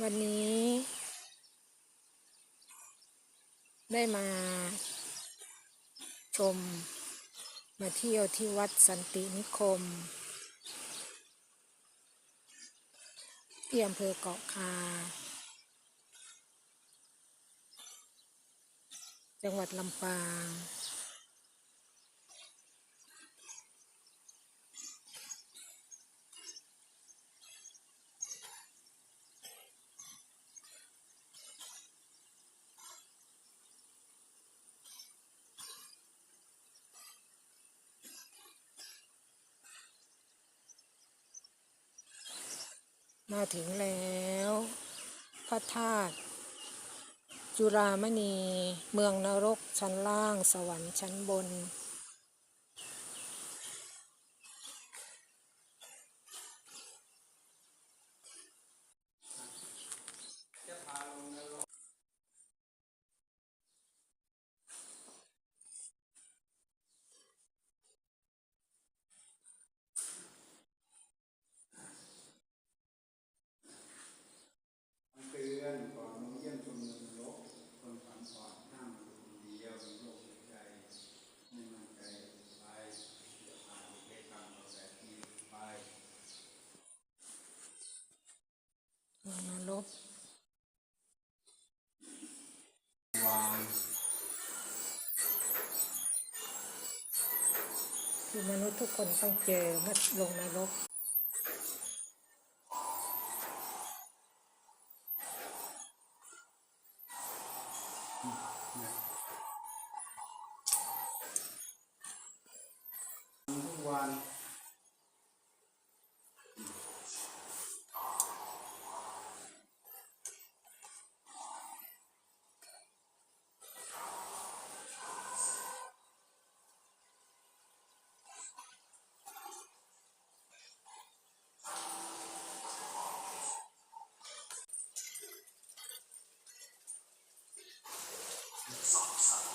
วันนี้ ได้มา ชม มาเที่ยวที่วัดสันตินิคม ที่อำเภอเกาะคา จังหวัดลำปาง มาถึงแล้ว พระธาตุจุรามณี เมืองนรกชั้นล่าง สวรรค์ชั้นบน luôn wow. คือมนุษย์ทุกคนต้องเจอมัดลงนรกทุกวัน soft side.